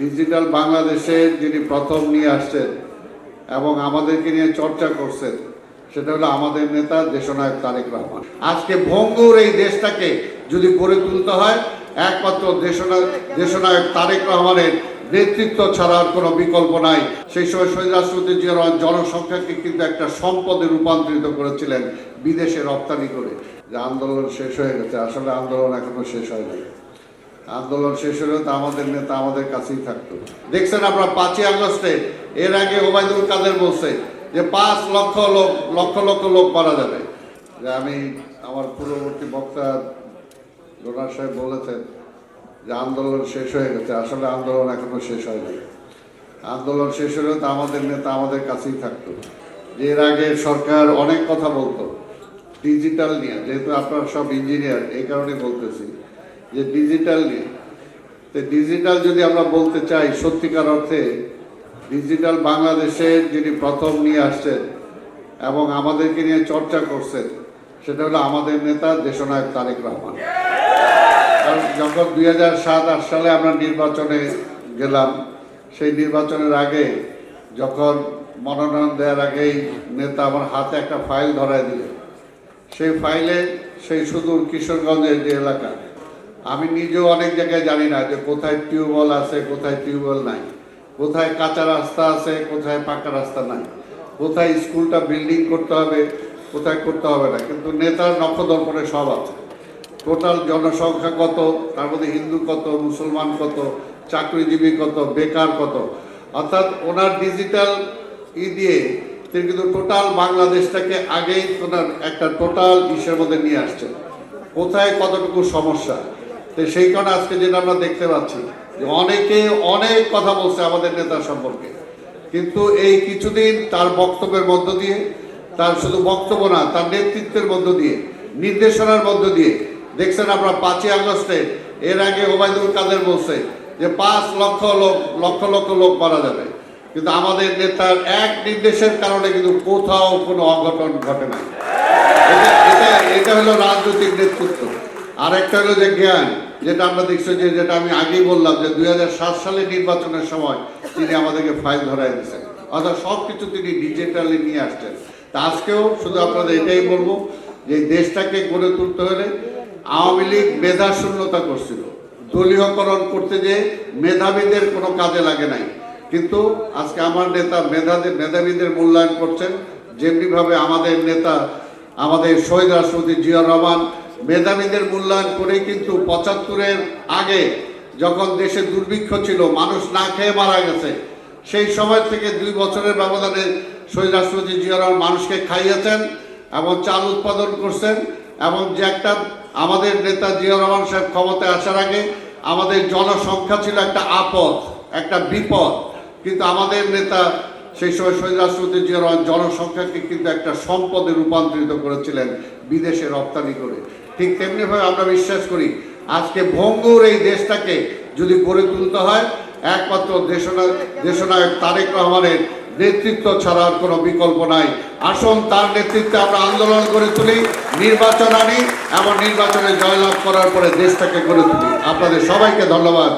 Digital বাংলাদেশের যিনি প্রথম নিয়ে আসছেন এবং আমাদেরকে নিয়ে চর্চা করছেন, সেটা হলো আমাদের নেতা দেশনায়ক তারেক রহমান। আজকে ভঙ্গুর এই দেশটাকে যদি গড়ে তুলতে হয়, একমাত্র দেশনায়ক দেশনায়ক তারেক রহমানের নেতৃত্ব ছাড়া আর কোনো বিকল্প নাই। সেই সময় শহীদ রাষ্ট্রপতি জিয়া জনসংখ্যাকে কিন্তু একটা সম্পদে রূপান্তরিত করেছিলেন বিদেশে রপ্তানি করে। যে আন্দোলন শেষ হয়ে গেছে, আসলে আন্দোলন এখনও শেষ হয়নি। আন্দোলন শেষ হলেও তো আমাদের নেতা আমাদের কাছেই থাকতো। দেখছেন আমরা পাঁচই আগস্টে, এর আগে ওবায়দুল কাদের বলছে যে পাঁচ লক্ষ লোক, লক্ষ লক্ষ লোক মারা যাবে। যে আমি আমার পূর্ববর্তী বক্তা ডোনার সাহেব বলেছেন যে আন্দোলন শেষ হয়ে গেছে। আসলে আন্দোলন এখনও শেষ হয়নি। আন্দোলন শেষ হলেও তো আমাদের নেতা আমাদের কাছেই থাকতো। যে এর আগে সরকার অনেক কথা বলতো, ডিজিটাল নিয়ে। যেহেতু আপনারা সব ইঞ্জিনিয়ার, এই কারণে বলতেছি। যে ডিজিটাল নিয়ে। তো ডিজিটাল যদি আমরা বলতে চাই সত্যিকার অর্থে ডিজিটাল বাংলাদেশের যিনি প্রথম নিয়ে আসছেন এবং আমাদেরকে নিয়ে চর্চা করছেন, সেটা হলো আমাদের নেতা দেশনায়ক তারেক রহমান। কারণ যখন দুই হাজার সাত, আট সালে আমরা নির্বাচনে গেলাম, সেই নির্বাচনের আগে যখন মনোনয়ন দেওয়ার আগেই নেতা আমার হাতে একটা ফাইল ধরায় দিলেন সেই ফাইলে সেই সুদূর কিশোরগঞ্জের যে এলাকা আমি নিজেও অনেক জায়গায় জানি না যে কোথায় টিউবওয়েল আছে, কোথায় টিউবওয়েল নাই। কোথায় কাঁচা রাস্তা আছে, কোথায় পাকা রাস্তা নাই। কোথায় স্কুলটা বিল্ডিং করতে হবে, কোথায় করতে হবে না। কিন্তু নেতার নক্ষদর্পণে সব আছে। টোটাল জনসংখ্যা কত, তার মধ্যে হিন্দু কত, মুসলমান কত, চাকরিজীবী কত, বেকার কত। অর্থাৎ ওনার ডিজিটাল ই দিয়ে তিনি কিন্তু টোটাল বাংলাদেশটাকে আগেই ওনার একটা টোটাল ইসের মধ্যে নিয়ে আসছেন। কোথায় কতটুকু সমস্যা তো সেই কারণে আজকে যেটা আমরা দেখতে পাচ্ছি যে অনেকে অনেক কথা বলছে আমাদের নেতা সম্পর্কে। কিন্তু এই কিছুদিন তার বক্তব্যের মধ্য দিয়ে, তার শুধু বক্তব্য না, তার নেতৃত্বের মধ্য দিয়ে, নির্দেশনার মধ্য দিয়ে, দেখছেন আমরা পাঁচই আগস্টে, এর আগে ওবায়দুল কাদের বলছে যে পাঁচ লক্ষ লোক, লক্ষ লক্ষ লোক মারা যাবে। কিন্তু আমাদের নেতার এক নির্দেশের কারণে কিন্তু কোথাও কোনো অঘটন ঘটে এটা এটা এটা হলো রাজনৈতিক নেতৃত্ব। আর একটা হলো যে জ্ঞান, যেটা আমরা দেখছি যে, যেটা আমি আগেই বললাম যে দু হাজার সাত সালে নির্বাচনের সময় তিনি আমাদেরকে ফাইল ধরাই দিয়েছেন। অর্থাৎ সব কিছু তিনি ডিজিটালি নিয়ে আসছেন। তা আজকেও শুধু আপনাদের এটাই বলব যে দেশটাকে গড়ে তুলতে হলে আওয়ামী লীগ মেধা শূন্যতা করছিল। দলীয়করণ করতে যে মেধাবীদের কোনো কাজে লাগে নাই। কিন্তু আজকে আমার নেতা মেধাদের, মেধাবীদের মূল্যায়ন করছেন। যেমনিভাবে আমাদের নেতা, আমাদের শহীদ রাষ্ট্রপতি জিয়া রহমান মেধাবীদের মূল্যায়ন করেই কিন্তু পঁচাত্তরের আগে যখন দেশে দুর্ভিক্ষ ছিল, মানুষ না খেয়ে মারা গেছে, সেই সময় থেকে দুই বছরের ব্যবধানে শহীদ রাষ্ট্রপতি জিয়া রহমান মানুষকে খাইয়েছেন এবং চাল উৎপাদন করছেন এবং যে একটা আমাদের নেতা জিয়া রহমান সাহেব ক্ষমতায় আসার আগে আমাদের জনসংখ্যা ছিল একটা আপদ, একটা বিপদ। কিন্তু আমাদের নেতা সেই সময় শহীদ রাষ্ট্রপতি জিয়া রহমান জনসংখ্যাকে কিন্তু একটা সম্পদে রূপান্তরিত করেছিলেন বিদেশে রপ্তানি করে। ঠিক তেমনিভাবে আমরা বিশ্বাস করি, আজকে ভঙ্গুর এই দেশটাকে যদি গড়ে তুলতে হয়, একমাত্র দেশনায়ক দেশনায়ক তারেক রহমানের নেতৃত্ব ছাড়া আর কোনো বিকল্প নাই। আসুন তার নেতৃত্বে আমরা আন্দোলন করে তুলি, নির্বাচন আনি এবং নির্বাচনে জয়লাভ করার পরে দেশটাকে গড়ে তুলি। আপনাদের সবাইকে ধন্যবাদ।